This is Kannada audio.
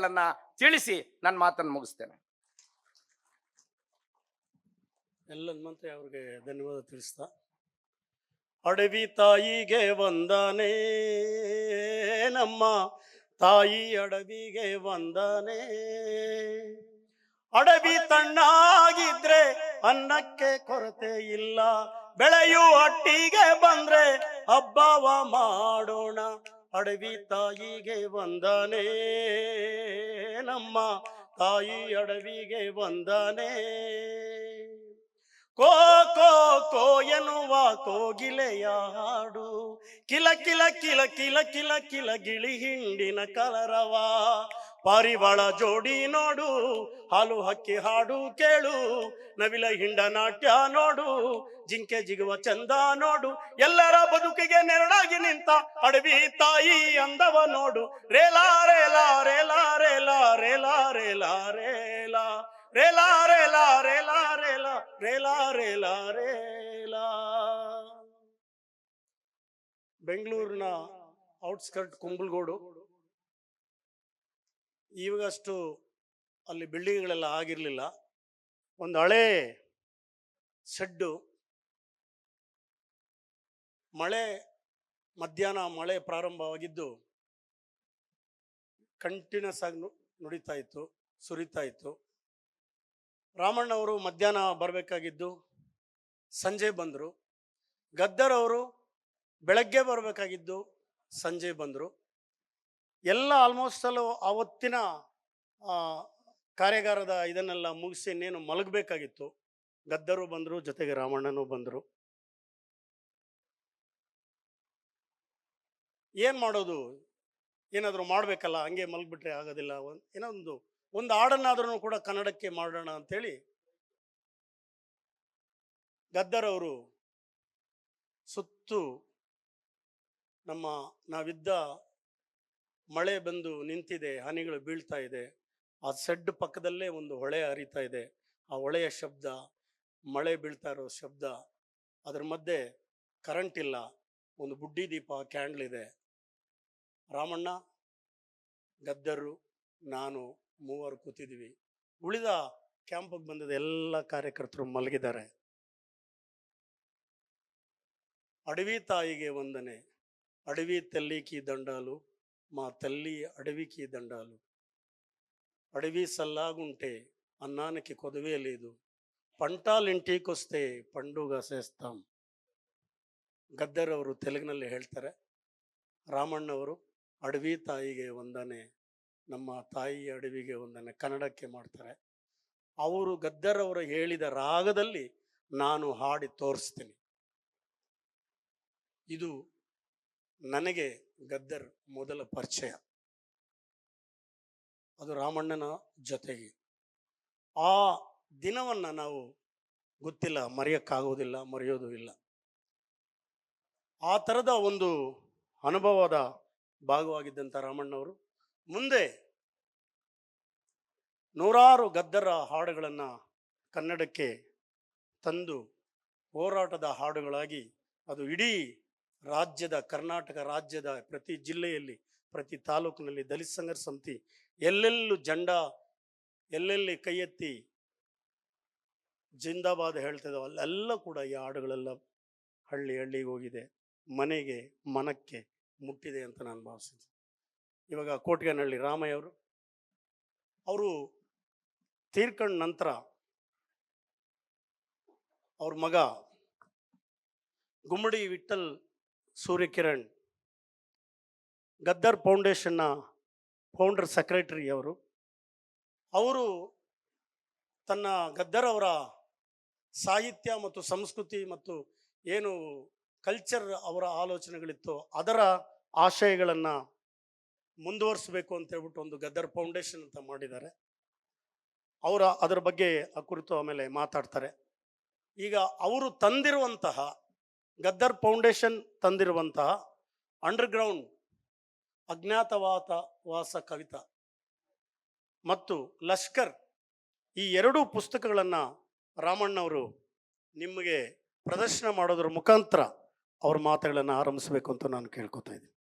ಧನ್ಯವಾದಗಳನ್ನ ತಿಳಿಸಿ ನನ್ನ ಮಾತನ್ನು ಮುಗಿಸ್ತೇನೆ. ಎಲ್ಲ ಮಂತ್ರಿ ಅವ್ರಿಗೆ ಧನ್ಯವಾದ ತಿಳಿಸ್ತಾ. ಅಡವಿ ತಾಯಿಗೆ ವಂದನೆ, ನಮ್ಮ ತಾಯಿ ಅಡವಿಗೆ ವಂದನೆ. ಅಡವಿ ತಣ್ಣಾಗಿದ್ರೆ ಅನ್ನಕ್ಕೆ ಕೊರತೆ ಇಲ್ಲ, ಬೆಳೆಯು ಹಟ್ಟಿಗೆ ಬಂದ್ರೆ ಹಬ್ಬವ ಮಾಡೋಣ. ಅಡವಿ ತಾಯಿಗೆ ವಂದನೆ. ನಮ್ಮ ತಾಯಿ ಅಡವಿಗೆ ವಂದನೆ. ಕೋ ಕೋ ಕೋ ಎನ್ನುವ ಕೋಗಿಲೆಯ ಹಾಡು. ಕಿಲ ಕಿಲ ಕಿಲ ಕಿಲ ಕಿಲ ಕಿಲ, ಗಿಳಿ ಹಿಂಡಿನ ಕಲರವ. ಪಾರಿವಾಳ ಜೋಡಿ ನೋಡು ಹಾಲು ಹಕ್ಕಿ ಹಾಡು ಕೇಳು ನವಿಲ ಹಿಂಡ ನಾಟ್ಯ ನೋಡು ಜಿಂಕೆ ಜಿಗುವ ಚಂದ ನೋಡು ಎಲ್ಲರ ಬದುಕಿಗೆ ನೆರಳಾಗಿ ನಿಂತ ಅಡವಿ ತಾಯಿ ಅಂದವ ನೋಡು ರೇಲಾ ರೇಲಾ ರೇಲಾ ರೇಲಾ ರೇಲಾ ರೇಲಾ ರೇಲಾ ರೇಲಾ ರೇಲಾ ರೇಲಾ ರೇಲಾ ರೇಲಾ ರೇಲಾ ರೇಲಾ ಬೆಂಗಳೂರಿನ ಔಟ್ಸ್ಕರ್ಟ್ ಕುಂಬಳಗೋಡು ಇವಾಗಷ್ಟು ಅಲ್ಲಿ ಬಿಲ್ಡಿಂಗ್ಗಳೆಲ್ಲ ಆಗಿರಲಿಲ್ಲ. ಒಂದು ಹಳೆ ಶೆಡ್ಡು. ಮಳೆ, ಮಧ್ಯಾಹ್ನ ಮಳೆ ಪ್ರಾರಂಭವಾಗಿದ್ದು ಕಂಟಿನ್ಯೂಸ್ ಆಗಿ ನುಡಿತಾ ಇತ್ತು, ಸುರಿತಾ ಇತ್ತು. ರಾಮಣ್ಣವರು ಮಧ್ಯಾಹ್ನ ಬರಬೇಕಾಗಿದ್ದು ಸಂಜೆ ಬಂದರು. ಗದ್ದರವರು ಬೆಳಗ್ಗೆ ಬರಬೇಕಾಗಿದ್ದು ಸಂಜೆ ಬಂದರು. ಎಲ್ಲ ಆಲ್ಮೋಸ್ಟ್ ಅಲ್ಲೂ ಆವತ್ತಿನ ಕಾರ್ಯಾಗಾರದ ಇದನ್ನೆಲ್ಲ ಮುಗಿಸಿ ಇನ್ನೇನು ಮಲಗಬೇಕಾಗಿತ್ತು. ಗದ್ದರು ಬಂದರು, ಜೊತೆಗೆ ರಾಮಣ್ಣನೂ ಬಂದರು. ಏನು ಮಾಡೋದು? ಏನಾದರೂ ಮಾಡಬೇಕಲ್ಲ, ಹಂಗೆ ಮಲಗಿಬಿಟ್ರೆ ಆಗೋದಿಲ್ಲ. ಒಂದು ಏನೋ ಒಂದು ಒಂದು ಹಾಡನ್ನಾದ್ರೂ ಕೂಡ ಕನ್ನಡಕ್ಕೆ ಮಾಡೋಣ ಅಂಥೇಳಿ ಗದ್ದರವರು ಸುತ್ತು ನಮ್ಮ ನಾವಿದ್ದ ಮಳೆ ಬಂದು ನಿಂತಿದೆ, ಹನಿಗಳು ಬೀಳ್ತಾ ಇದೆ. ಆ ಸೆಡ್ ಪಕ್ಕದಲ್ಲೇ ಒಂದು ಹೊಳೆ ಹರಿತಾ ಇದೆ. ಆ ಹೊಳೆಯ ಶಬ್ದ, ಮಳೆ ಬೀಳ್ತಾ ಇರೋ ಶಬ್ದ. ಅದರ ಮಧ್ಯೆ ಕರೆಂಟ್ ಇಲ್ಲ. ಒಂದು ಬುಡ್ಡಿ ದೀಪ ಕ್ಯಾಂಡಲ್ ಇದೆ. ರಾಮಣ್ಣ, ಗದ್ದರು, ನಾನು ಮೂವರು ಕೂತಿದ್ವಿ ಉಳಿದ ಕ್ಯಾಂಪಿಗೆ ಬಂದಿದ್ದ ಎಲ್ಲ ಕಾರ್ಯಕರ್ತರು ಮಲಗಿದ್ದಾರೆ. ಅಡವಿ ತಾಯಿಗೆ ವಂದನೆ. ಅಡವಿ ತೆಲ್ಲಿಕಿ ದಂಡಾಲು మా తల్లి అడవికి దండాలు అడవి సల్లాగుంటే అన్నానికి కొదవే లేదు పంటాలింటికొస్తే పండుగ చేస్తాం ಗದ್ದರವರು ತೆಲುಗಿನಲ್ಲಿ ಹೇಳ್ತಾರೆ ರಾಮಣ್ಣವರು ಅಡವಿ ತಾಯಿಗೆ ವಂದನೆ ನಮ್ಮ ತಾಯಿ ಅಡವಿಗೆ ವಂದನೆ ಕನ್ನಡಕ್ಕೆ ಮಾಡ್ತಾರೆ ಅವರು ಗದ್ದರವರು ಹೇಳಿದ ರಾಗದಲ್ಲಿ ನಾನು ಹಾಡಿ ತೋರಿಸ್ತೀನಿ ಇದು ನನಗೆ ಗದ್ದರ್ ಮೊದಲ ಪರಿಚಯ. ಅದು ರಾಮಣ್ಣನ ಜೊತೆಗೆ. ಆ ದಿನವನ್ನ ನಾವು ಗೊತ್ತಿಲ್ಲ, ಮರೆಯಕ್ಕಾಗೋದಿಲ್ಲ, ಮರೆಯೋದು ಇಲ್ಲ. ಆ ಥರದ ಒಂದು ಅನುಭವದ ಭಾಗವಾಗಿದ್ದಂಥ ರಾಮಣ್ಣವರು ಮುಂದೆ ನೂರಾರು ಗದ್ದರ ಹಾಡುಗಳನ್ನು ಕನ್ನಡಕ್ಕೆ ತಂದು ಹೋರಾಟದ ಹಾಡುಗಳಾಗಿ ಅದು ಇಡೀ ರಾಜ್ಯದ, ಕರ್ನಾಟಕ ರಾಜ್ಯದ ಪ್ರತಿ ಜಿಲ್ಲೆಯಲ್ಲಿ, ಪ್ರತಿ ತಾಲೂಕಿನಲ್ಲಿ ದಲಿತ ಸಂಘರ್ಷ ಸಮಿತಿ ಎಲ್ಲೆಲ್ಲೂ ಜಂಡ, ಎಲ್ಲೆಲ್ಲಿ ಕೈ ಎತ್ತಿ ಜಿಂದಾಬಾದ್ ಹೇಳ್ತಿದ್ದಾವೆ ಅಲ್ಲೆಲ್ಲ ಕೂಡ ಈ ಹಾಡುಗಳೆಲ್ಲ ಹಳ್ಳಿ ಹಳ್ಳಿಗೆ ಹೋಗಿದೆ. ಮನೆಗೆ, ಮನಕ್ಕೆ ಮುಟ್ಟಿದೆ ಅಂತ ನಾನು ಭಾವಿಸಿದ್ದೆ ಇವಾಗ ಕೋಟ್ಗನಹಳ್ಳಿ ರಾಮಯ್ಯ ಅವರು ಅವರು ತೀರ್ಕೊಂಡ ನಂತರ ಅವ್ರ ಮಗ ಗುಮ್ಮಡಿ ವಿಠಲ್ ಸೂರ್ಯಕಿರಣ್, ಗದ್ದರ್ ಫೌಂಡೇಶನ್ನ ಫೌಂಡರ್ ಸೆಕ್ರೆಟರಿ ಅವರು. ಅವರು ತನ್ನ ಗದ್ದರ್ ಅವರ ಸಾಹಿತ್ಯ ಮತ್ತು ಸಂಸ್ಕೃತಿ ಮತ್ತು ಏನು ಕಲ್ಚರ್ ಅವರ ಆಲೋಚನೆಗಳಿತ್ತು ಅದರ ಆಶಯಗಳನ್ನು ಮುಂದುವರಿಸಬೇಕು ಅಂತ ಹೇಳ್ಬಿಟ್ಟು ಒಂದು ಗದ್ದರ್ ಫೌಂಡೇಶನ್ ಅಂತ ಮಾಡಿದ್ದಾರೆ. ಅವರ ಅದರ ಬಗ್ಗೆ ಆ ಕುರಿತು ಆಮೇಲೆ ಮಾತಾಡ್ತಾರೆ. ಈಗ ಅವರು ತಂದಿರುವಂತಹ ಗದ್ದರ್ ಫೌಂಡೇಶನ್ ತಂದಿರುವಂತಹ ಅಂಡರ್ಗ್ರೌಂಡ್ ಅಜ್ಞಾತವಾತ ವಾಸ ಕವಿತಾ ಮತ್ತು ಲಷ್ಕರ್ ಈ ಎರಡೂ ಪುಸ್ತಕಗಳನ್ನು ರಾಮಣ್ಣವರು ನಿಮಗೆ ಪ್ರದರ್ಶನ ಮಾಡೋದ್ರ ಮುಖಾಂತರ ಅವ್ರ ಮಾತುಗಳನ್ನು ಆರಂಭಿಸಬೇಕು ಅಂತ ನಾನು ಕೇಳ್ಕೊತಾ ಇದ್ದೀನಿ.